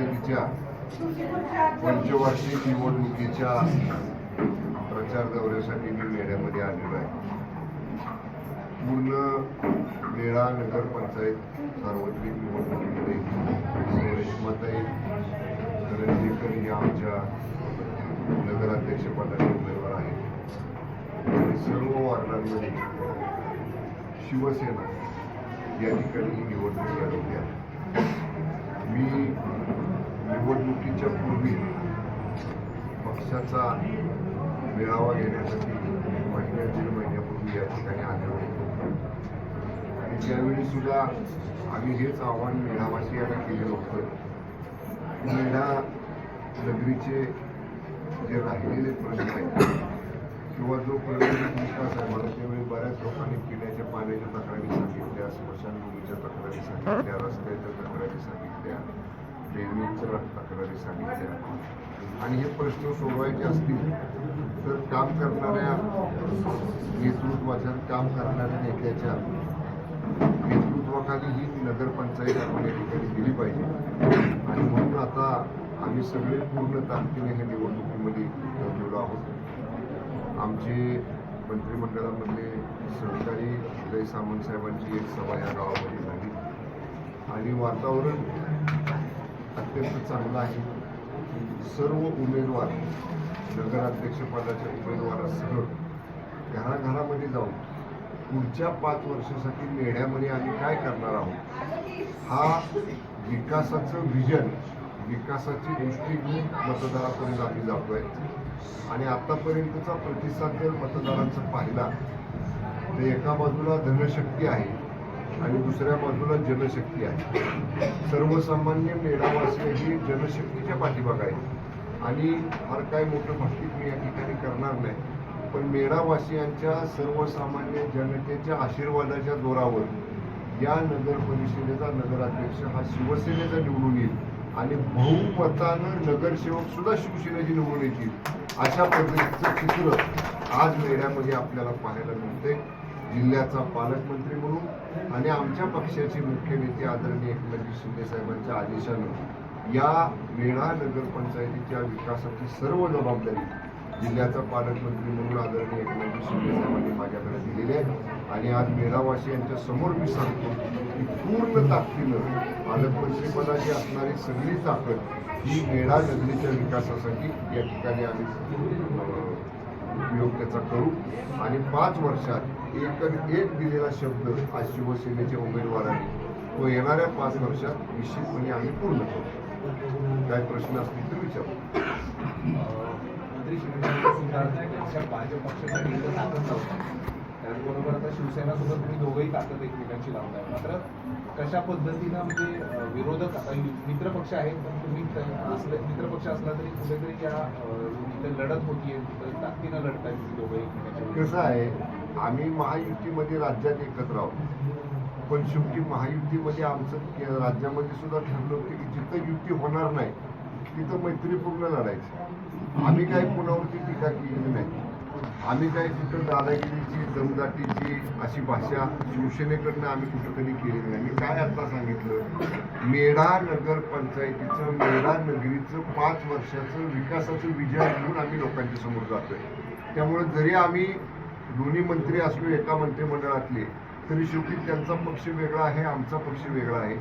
पंचायतीच्या पंचवार्षिक निवडणुकीच्या प्रचार दौऱ्यासाठी मी मेळ्यामध्ये आलेलो आहे. पूर्ण मेळा नगर पंचायत सार्वत्रिक निवडणुकीमध्ये रेशमाताई रणजीकर या आमच्या नगराध्यक्षपदाचे उमेदवार आहेत. आणि सर्व वार्डांमध्ये शिवसेना या ठिकाणी ही निवडणूक लढवली आहे. मी निवडणुकीच्या पूर्वी पक्षाचा मेळावा घेण्यासाठी महिन्या दीड महिन्यापूर्वी या ठिकाणी आले होतो. आणि त्यावेळी सुद्धा आम्ही हेच आव्हान मेळावासियांना केलेलं होतं. मेढा नगरीचे जे राहिलेले प्रश्न आहेत किंवा जो प्रलंबित विकास आहे मला त्यावेळी बऱ्याच लोकांनी पिण्याच्या पाण्याच्या तक्रारी सांगितल्या स्मशानभूमीच्या तक्रारी सांगितल्या रस्त्याच्या तक्रारी सांगितल्या. ड्रेनेजच्या तक्रारी सांगितल्या आणि हे प्रश्न सोडवायचे असतील तर काम करणाऱ्या नेतृत्वाच्या काम करणाऱ्या नेत्याच्या नेतृत्वाखाली ही नगरपंचायत आपण या ठिकाणी दिली पाहिजे. आणि म्हणून आता आम्ही सगळे पूर्ण ताकदीने ह्या निवडणुकीमध्ये गेलो आहोत. आमचे मंत्रिमंडळामधले सहकारी उदय सामंत साहेबांची एक सभा या गावामध्ये झाली. आणि वातावरण अत्यंत चांगला आहे. सर्व उमेदवार नगराध्यक्षपदाच्या उमेदवारासह घराघरामध्ये जाऊन पुढच्या पाच वर्षासाठी मेढ्यामध्ये आम्ही काय करणार आहोत? हा विकासाचं व्हिजन विकासाची दृष्टी घेऊन मतदारापर्यंत आम्ही जातोय. आणि आतापर्यंतचा प्रतिसाद जर मतदारांचा पाहिला तर एका बाजूला धनशक्ती आहे आणि दुसऱ्या बाजूला जनशक्ती आहे. सर्वसामान्य मेळावासी ही जनशक्तीच्या पाठीमाग आहे. आणि फार काय मोठं भाषिक मी या ठिकाणी करणार नाही. पण मेळावासियांच्या सर्वसामान्य जनतेच्या आशीर्वादाच्या जोरावर या नगर परिषदेचा नगराध्यक्ष हा शिवसेनेचा निवडून येईल. आणि बहुमतानं नगरसेवक सुद्धा शिवसेनेची निवडून येतील. अशा पद्धतीचं चित्र आज मेळ्यामध्ये आपल्याला पाहायला मिळते जिल्ह्याचा पालकमंत्री म्हणून आणि आमच्या पक्षाचे मुख्य नेते आदरणीय एकनाथजी शिंदे साहेबांच्या आदेशानं या मेढा नगरपंचायतीच्या विकासाची सर्व जबाबदारी जिल्ह्याचा पालकमंत्री म्हणून आदरणीय एकनाथजी शिंदे साहेबांनी माझ्याकडे दिलेली आहे. आणि आज मेढावासी यांच्या समोर मी सांगतो की पूर्ण ताकदीनं पालकमंत्रीपदाची असणारी सगळी ताकद ही मेळा नगरीच्या विकासासाठी या ठिकाणी आम्ही उपयोग त्याचा करू. आणि पाच वर्षात एक एक दिलेला शब्द आज शिवसेनेच्या उमेदवारांनी. तो येणाऱ्या पाच वर्षात निश्चितपणे आम्ही पूर्ण करू. काय प्रश्न असतील तर विचारू. भाजप पक्षासाठी एकच ताकद लावतात त्याचबरोबर आता शिवसेना सोबत तुम्ही दोघंही ताकद एकमेकांची लावताय. मात्र कशा पद्धतीनं म्हणजे विरोधक आता मित्रपक्ष आहेत पण तुम्ही असले मित्रपक्ष असला तरी कुठेतरी या लढत होतीये ताकदीनं लढताय तुम्ही दोघंही एकमेकांच्या. कसं आहे आम्ही महायुतीमध्ये राज्यात एकत्र आहोत. पण शेवटी महायुतीमध्ये आमचं राज्यामध्ये सुद्धा ठरलं होतं की जिथं युती होणार नाही तिथं मैत्रीपूर्ण लढायचं. आम्ही काही कोणावरती टीका केलेली नाही. आम्ही काही कुठं दादागिरीची जमदाटीची अशी भाषा शिवसेनेकडनं आम्ही कुठं कधी केलेली नाही. मी काय आता सांगितलं? मेढा नगर पंचायतीचं मेढा नगरीचं पाच वर्षाचं विकासाचं विजय घेऊन आम्ही लोकांच्या समोर जातोय. त्यामुळे जरी आम्ही दोन्ही मंत्री असलो एका मंत्रिमंडळातले तरी शेवटी त्यांचा पक्ष वेगळा आहे आमचा पक्ष वेगळा आहे.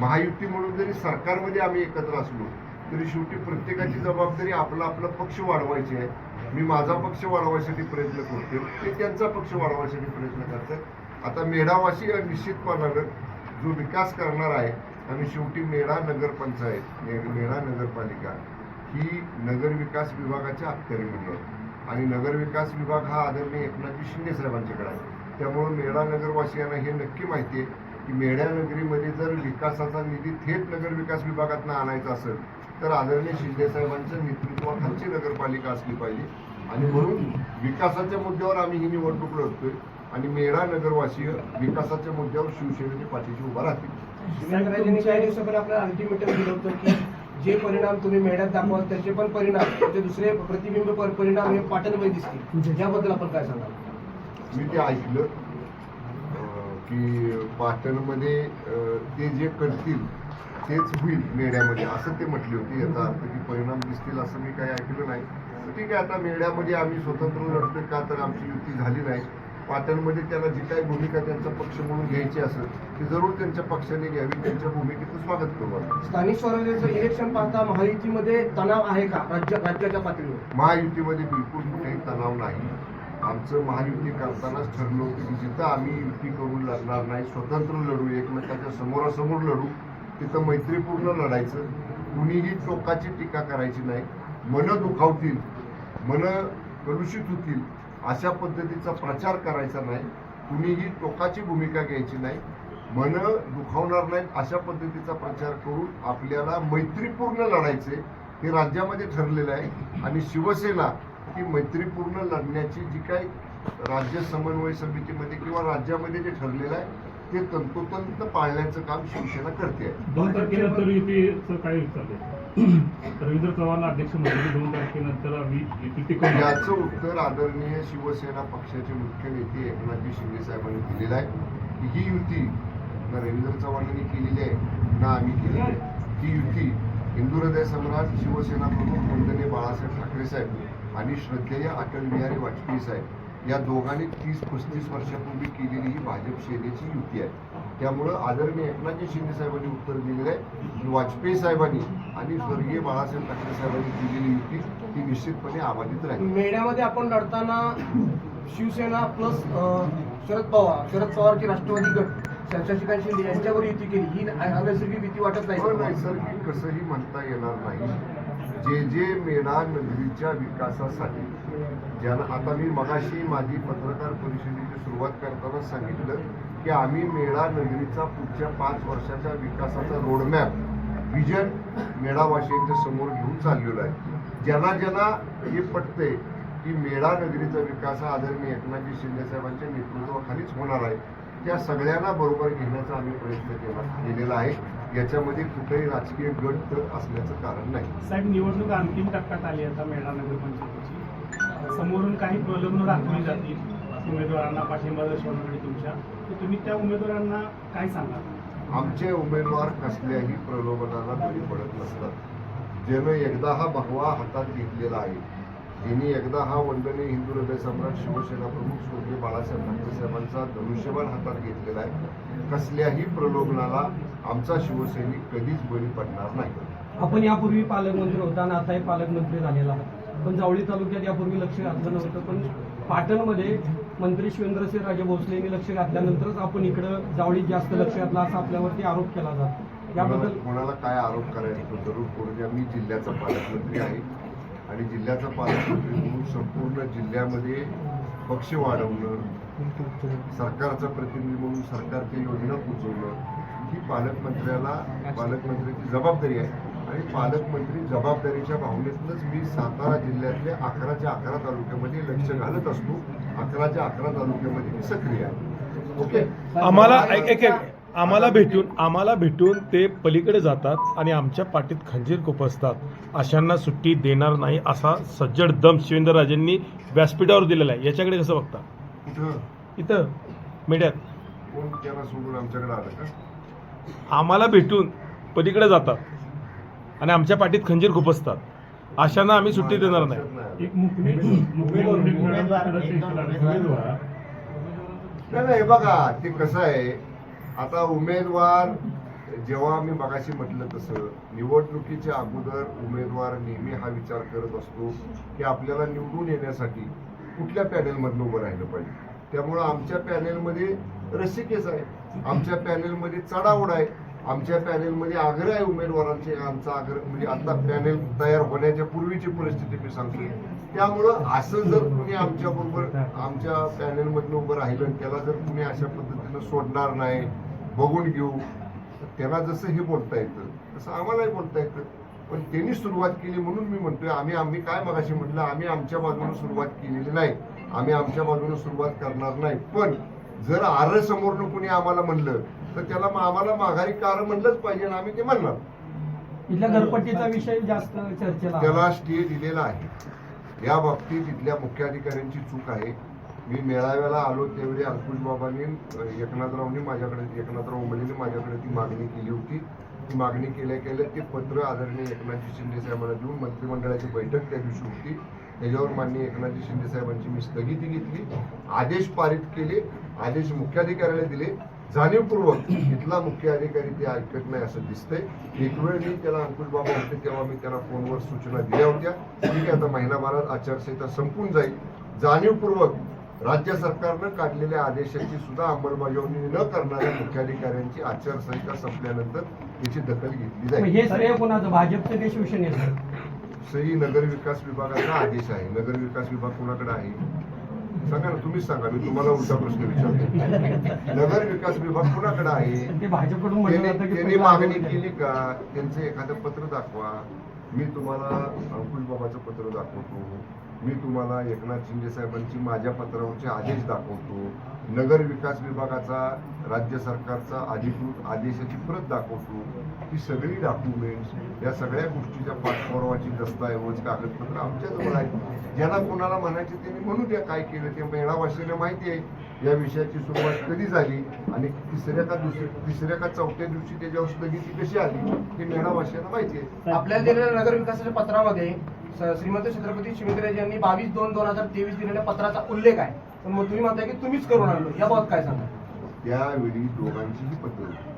महायुती म्हणून जरी सरकारमध्ये आम्ही एकत्र असलो तरी शेवटी प्रत्येकाची जबाबदारी आपला आपला पक्ष वाढवायची आहे. मी माझा पक्ष वाढवायसाठी प्रयत्न करतो ते त्यांचा पक्ष वाढवायसाठी प्रयत्न करतात आता मेढावाशी निश्चितपणानं जो विकास करणार आहे आणि शेवटी मेढा नगरपंचायत मेढा नगरपालिका ही नगरविकास विभागाच्या अखत्यारीमध्ये आहे. आणि नगरविकास विभाग हा आदरणीय एकनाथजी शिंदे साहेबांच्याकडे आहे. त्यामुळं मेढा नगरवासियांना हे नक्की माहिती आहे की मेढ्या नगरीमध्ये जर विकासाचा निधी थेट नगरविकास विभागातनं आणायचा असेल तर आदरणीय शिंदे साहेबांच्या नेतृत्वाखालची नगरपालिका असली पाहिजे. आणि म्हणून विकासाच्या मुद्द्यावर आम्ही ही निवडणूक लढतोय आणि मेढा नगरवासीय विकासाच्या मुद्द्यावर शिवसेनेच्या पाठीशी उभा राहतील. काही दिवसापूर्वी आपल्याला अल्टिमेटम दिलं होतं की जे परिणाम तुम्ही मेढ्यात दाखवाल त्याचे पण परिणाम म्हणजे दुसरे प्रतिबिंब परिणाम हे पाटणमध्ये दिसतील. याबद्दल आपण काय सांगाल? मी ते ऐकलं की पाटणमध्ये ते जे करतील तेच होईल मेढ्यामध्ये असं ते म्हटले होते. याचा अर्थ की परिणाम दिसतील असं मी काही ऐकलं नाही. ठीक आहे आता मेढ्यामध्ये आम्ही स्वतंत्र लढतोय का तर आमची युती झाली नाही. पाटणमध्ये त्याला जी काही भूमिका त्यांचा पक्ष म्हणून घ्यायची असेल ती जरूर त्यांच्या पक्षाने घ्यावी त्यांच्या भूमिकेचं स्वागत करू. स्थानिक स्वराज्याचं इलेक्शन पाहता महायुतीमध्ये तणाव आहे का? राज्य राज्याच्या पातळीवर. महायुतीमध्ये बिलकुल कुठेही तणाव नाही. आमचं महायुती करतानाच ठरलं होतं की जिथं आम्ही युती करून लढणार नाही स्वतंत्र लढू एकमेकाच्या समोरासमोर लढू तिथं मैत्रीपूर्ण लढायचं. कुणीही टोकाची टीका करायची नाही. मनं दुखावतील मनं कलुषित होतील. अशा पद्धतीचा प्रचार करायचा नाही. कुणीही टोकाची भूमिका घ्यायची नाही. मन दुखावणार नाही अशा पद्धतीचा प्रचार करून आपल्याला मैत्रीपूर्ण लढायचे हे राज्यामध्ये ठरलेलं आहे. आणि शिवसेना ही मैत्रीपूर्ण लढण्याची जी काही राज्य समन्वय समितीमध्ये किंवा राज्यामध्ये जे ठरलेलं आहे ते तंतोतंत पाळण्याचं काम शिवसेना करते. आहे रवींद्र चव्हाण अध्यक्ष म्हणजे दोन तारखेनंतर याचं उत्तर आदरणीय शिवसेना पक्षाचे मुख्य नेते एकनाथजी शिंदे साहेबांनी दिलेलं आहे. ही युती ना रवींद्र चव्हाणांनी केलेली आहे ना आम्ही केलेली आहे. ही युती हिंदू हृदय सम्राट शिवसेना प्रमुख वंदने बाळासाहेब ठाकरे साहेब आणि श्रद्धेय अटल बिहारी वाजपेयी साहेब या दोघांनी तीस पस्तीस वर्षापूर्वी केलेली ही भाजप सेनेची युती आहे. त्यामुळं आदरणीय एकनाथजी शिंदे साहेबांनी उत्तर दिलेलं आहे. वाजपेयी साहेबांनी आणि स्वर्गीय बाळासाहेब ठाकरे साहेबांनी केलेली युती ती निश्चितपणे आबाधित राहील. मेढ्यामध्ये आपण लढताना शिवसेना प्लस शरद पवार शरद पवारची राष्ट्रवादी गट शशिकांत शिंदे यांच्यावर युती केली. ही अनैसर्गिक भीती वाटत पण नाही नैसर्गिक कसंही म्हणता येणार नाही. जे जे मेढा नगरीच्या विकासासाठी ज्यांना आता मी मगाशी माझी पत्रकार परिषदेची सुरुवात करताना सांगितलं की आम्ही मेढा नगरीचा पुढच्या पाच वर्षाच्या विकासाचा रोडमॅप विजन मेढावासियांच्या समोर घेऊन चाललेलो आहे. ज्यांना ज्यांना हे पटते की मेळा नगरीचा विकास हा आदरणीय एकनाथजी शिंदेसाहेबांच्या नेतृत्वाखालीच होणार आहे त्या सगळ्यांना बरोबर घेण्याचा आम्ही प्रयत्न केला केलेला आहे. याच्यामध्ये कुठेही राजकीय गट असल्याचं कारण नाही. साहेब निवडणूक अंतिम टप्प्यात आली आता मेळा नगर पंचायतीची. समोरून काही प्रलग्न दाखवली जातील उमेदवारांना पाठिंबा दर्शवण्यासाठी तुमच्या. तर तुम्ही त्या उमेदवारांना काय सांगाल? आमचे उमेदवार कसल्याही प्रलोभनाला बळी पडत नसतात. ज्यानं एकदा हा भगवा हातात घेतलेला आहे ज्यांनी एकदा हा वंदनीय हिंदू हृदय सम्राट शिवसेना प्रमुख स्वर्गीय बाळासाहेब ठाकरे साहेबांचा धनुष्यबाण हातात घेतलेला आहे कसल्याही प्रलोभनाला आमचा शिवसैनिक कधीच बळी पडणार नाही. आपण यापूर्वी पालकमंत्री होता आणि आताही पालकमंत्री झालेला आहात पण जावळी तालुक्यात यापूर्वी लक्ष घातलं नव्हतं पण पाटणमध्ये मंत्री शिवेंद्रसिंह राजे भोसले यांनी लक्ष घातल्यानंतरच आपण इकडं जावळीत जास्त लक्ष घातलं असा आपल्यावरती आरोप केला जातो. याबद्दल कोणाला काय आरोप करायचा तो जरूर करू द्या मी जिल्ह्याचा पालकमंत्री आहे. आणि जिल्ह्याचा पालकमंत्री म्हणून संपूर्ण जिल्ह्यामध्ये पक्ष वाढवणं सरकारचा प्रतिनिधी म्हणून सरकारच्या योजना पोचवणं ही पालकमंत्र्याला पालकमंत्र्याची जबाबदारी आहे. आणि पालकमंत्री जबाबदारीच्या भावनेतूनच मी सातारा जिल्ह्यातल्या अकराच्या अकरा तालुक्यामध्ये लक्ष घालत असतो. अकराच्या अकरा तालुक्यामध्ये मी सक्रिय आहे. ओके? आम्हाला एक आम्हाला भेटून आम्हाला भेटून ते पलीकडे जातात आणि आमच्या पाठीत खंजीर खुपसतात. अशांना सुट्टी देणार नाही असा सज्जड दम शिवेंद्रराजेंनी व्यासपीठावर दिलेला आहे. याच्याकडे कसं बघता? कुठं इथं? मीडियात? कोण त्याला सोडून आमच्याकडे आलं का? आम्हाला भेटून पलीकडे जातात. आणि आमच्या पाठीत खंजीर खुपसतात अशांना आम्ही सुट्टी देणार नाही. नाही नाही, हे बघा ते कसं आहे? आता उमेदवार जेव्हा मी मगाशी म्हटलं तसं निवडणुकीच्या अगोदर उमेदवार नेहमी हा विचार करत असतो की आपल्याला निवडून येण्यासाठी कुठल्या पॅनेलमधनं उभं राहिलं पाहिजे? त्यामुळं आमच्या पॅनेलमध्ये रसिकेच आहे. आमच्या पॅनेलमध्ये चढाओढ आहे. आमच्या पॅनेलमध्ये आग्रह आहे उमेदवारांचे आमचा आग्रह म्हणजे आता पॅनेल तयार होण्याच्या पूर्वीची परिस्थिती मी सांगतोय. त्यामुळं असं जर कुणी आमच्या बरोबर आमच्या पॅनेलमधनं उभं राहिलं आणि त्याला जर कुणी अशा पद्धतीनं सोडणार नाही बघून घेऊ त्याला जसं हे बोलता येतं तसं आम्हालाही बोलता येतं. पण त्यांनी सुरुवात केली म्हणून मी म्हणतोय आम्ही आम्ही काय मगाशी म्हटलं आम्ही आमच्या बाजूने सुरुवात केलेली नाही. आम्ही आमच्या बाजूने सुरुवात करणार नाही. पण जर आर समोरनं कुणी आम्हाला म्हणलं तर त्याला आम्हाला माघारी कार म्हणलंच पाहिजे आणि आम्ही ते म्हणणार. इथल्या घरपट्टीचा विषय जास्त चर्चेला. त्याला स्टे दिलेला आहे. या बाबतीत इथल्या मुख्याधिकाऱ्यांची चूक आहे. मी मेळाव्याला आलो त्यावेळी अंकुश बाबांनी एकनाथरावनी माझ्याकडे एकनाथराव उमलेने माझ्याकडे ती मागणी केली होती. ती मागणी केल्या केल्या ते पत्र आदरणीय एकनाथजी शिंदे साहेबांना देऊन मंत्रिमंडळाची बैठक त्या दिवशी होती. त्याच्यावर माननीय एकनाथजी शिंदे साहेबांची मी स्थगिती घेतली आदेश पारित केले आदेश मुख्याधिकाऱ्याला दिले. जाणीवपूर्वक इथला मुख्य अधिकारी ते ऐकत नाही असं दिसतंय. एक वेळ मी त्याला अंकुश बाबा होते तेव्हा मी त्याला फोनवर सूचना दिल्या होत्या. ठीक आता महिनाभरात आचारसंहिता संपून जाईल. जाणीवपूर्वक राज्य सरकारनं काढलेल्या आदेशाची सुद्धा अंमलबजावणी न करणाऱ्या मुख्याधिकाऱ्यांची आचारसंहिता संपल्यानंतर याची दखल घेतली जाईल. हे सगळे कोणाचं? भाजपचं ते शिवसेनेचं? सही नगर विकास विभागाचा आदेश आहे. नगर विकास विभाग कोणाकडे आहे? सांगा ना तुम्हीच सांगा. मी तुम्हाला उलटा प्रश्न विचारतो. नगर विकास विभाग कोणाकडे आहे? त्यांनी मागणी केली का? त्यांचं एखादं पत्र दाखवा. मी तुम्हाला अंकुश बाबाचं पत्र दाखवतो. मी तुम्हाला एकनाथ शिंदे साहेबांची माझ्या पत्रावरचे आदेश दाखवतो. नगर विकास विभागाचा राज्य सरकारचा अधिकृत आदेशाची प्रत दाखवतो. ही सगळी डॉक्युमेंट्स या सगळ्या गोष्टीच्या पाठपुरावाची दस्तऐवज कागदपत्र आमच्याजवळ आहेत. ज्यांना कोणाला म्हणायचे त्यांनी म्हणू द्या काय केलं ते. मेळावाशीला माहिती आहे या विषयाची सुरुवात कधी झाली आणि तिसऱ्या का दुसऱ्या तिसऱ्या का चौथ्या दिवशी त्याच्यावर स्थगिती कशी आली हे मेळावाशीला माहिती आहे. आपल्याला दिलेल्या नगर विकासाच्या पत्रामध्ये श्रीमंत छत्रपती शिवेंद्रराजे यांनी बावीस दोन दोन हजार तेवीस दिलेल्या पत्राचा उल्लेख आहे. पण मग तुम्ही म्हणताय की तुम्हीच करून आणलो. याबाबत काय सांगा त्यावेळी दोघांचीही पत्र होती.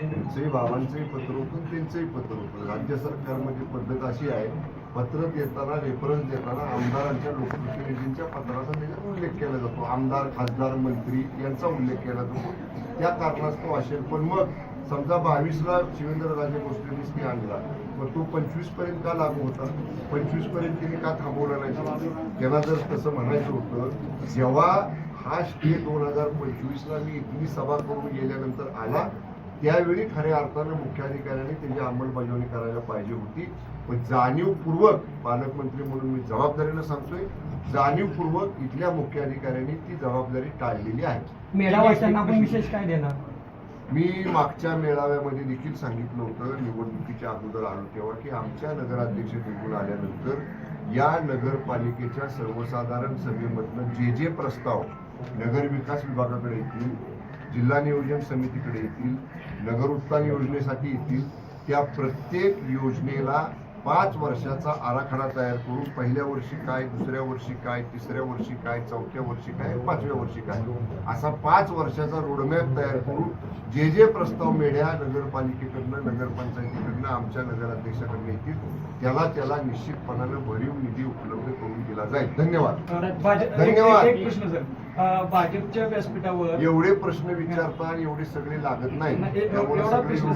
त्यांचंही बाबांचंही पत्र होतं त्यांचंही पत्र होतं. राज्य सरकारमध्ये पद्धत अशी आहे पत्र देताना रेफरन्स देताना आमदारांच्या लोकप्रतिनिधींच्या पत्राचा त्याच्यात उल्लेख केला जातो. आमदार खासदार मंत्री यांचा उल्लेख केला जातो. त्या कारणास्तव असेल. पण मग समजा बावीसला शिवेंद्रराजे भोसलेनीच मी आणला. पण तो पंचवीसपर्यंत का लागू होता? पंचवीसपर्यंत तिने का थांबवला नाही? त्यांना जर तसं म्हणायचं होतं जेव्हा हा स्टे दोन हजार पंचवीसला मी इथली सभा करून गेल्यानंतर आला त्यावेळी खऱ्या अर्थानं मुख्याधिकाऱ्यांनी त्याची अंमलबजावणी करायला पाहिजे होती. पण जाणीवपूर्वक पालकमंत्री म्हणून मी जबाबदारीनं सांगतोय जाणीवपूर्वक इथल्या मुख्याधिकाऱ्यांनी ती जबाबदारी टाळलेली आहे. विशेष काय देणार? मी मागच्या मेळाव्यामध्ये देखील सांगितलं होतं निवडणुकीच्या अगोदर आलो तेव्हा की आमच्या नगराध्यक्ष निवडून आल्यानंतर या नगरपालिकेच्या सर्वसाधारण सभेमधनं जे जे प्रस्ताव नगर विकास विभागाकडे येतील जिल्हा नियोजन समितीकडे येतील नगर उत्थान योजनेसाठी येतील त्या प्रत्येक योजनेला पाच वर्षाचा आराखडा तयार करून पहिल्या वर्षी काय दुसऱ्या वर्षी काय तिसऱ्या वर्षी काय चौथ्या वर्षी काय पाचव्या वर्षी काय? असा पाच वर्षाचा रोडमॅप तयार करून जे जे प्रस्ताव मेढ्या नगरपालिकेकडनं नगरपंचायतीकडनं आमच्या नगराध्यक्षाकडनं येतील त्याला त्याला निश्चितपणानं भरीव निधी उपलब्ध करून दिला जाईल. धन्यवाद. धन्यवाद. भाजपच्या व्यासपीठावर एवढे प्रश्न विचारता एवढे सगळे लागत नाही. एवढा प्रश्न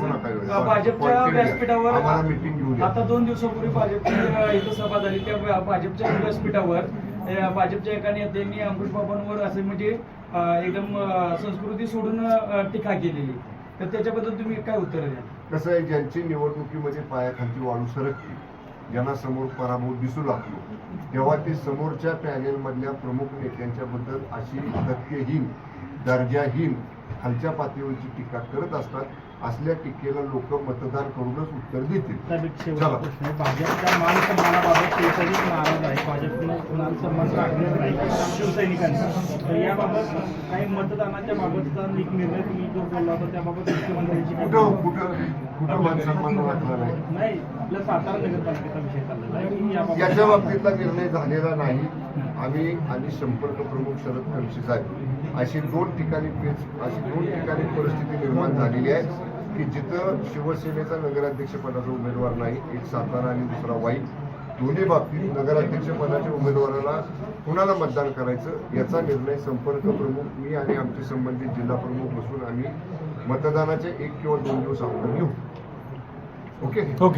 भाजपच्या. व्यासपीठावर मिटिंग आता दोन दिवसापूर्वी भाजपची इथं सभा झाली त्या भाजपच्या व्यासपीठावर भाजपच्या एका नेत्यांनी अंकुश बाबांवर असे म्हणजे एकदम संस्कृती सोडून टीका केलेली. तर त्याच्याबद्दल तुम्ही काय उत्तर द्या कसं आहे ज्यांची निवडणुकीमध्ये पायाखालची वाळू सरकते ज्यांना समोर पराभव दिसू लागतो तेव्हा ते समोरच्या पॅनेलमधल्या प्रमुख नेत्यांच्याबद्दल अशी तथ्यहीन दर्जाहीन खालच्या पातळीवरची टीका करत असतात असल्या टीकेला लोक मतदान करूनच उत्तर देतील. भाजपच्या मान सन्मानाबाबत नाराज आहे भाजपने मान सन्मान राखलेला नाही शिवसैनिकांचा याबाबत काही मतदानाच्या बाबतचा निर्णय तुम्ही जो बोलला होता त्याबाबत मुख्यमंत्र्यांची कुठं कुठं कुठं मान सन्मान राखला नाही आपल्या सातारा नगरपालिकेचा विषय चाललेला आहे. याच्या बाबतीतला निर्णय झालेला नाही. आम्ही आणि संपर्क प्रमुख शरद कळशी अशी दोन ठिकाणी पेच अशी दोन ठिकाणी परिस्थिती निर्माण झालेली आहे की जिथं शिवसेनेचा नगराध्यक्षपदाचा उमेदवार नाही एक सातारा आणि दुसरा वाई. दोन्ही बाबतीत नगराध्यक्षपदाच्या उमेदवाराला कुणाला मतदान करायचं याचा निर्णय संपर्क प्रमुख मी आणि आमचे संबंधित जिल्हा प्रमुख बसून आम्ही मतदानाचे एक किंवा दोन दिवस आपण घेऊ. ओके? ओके.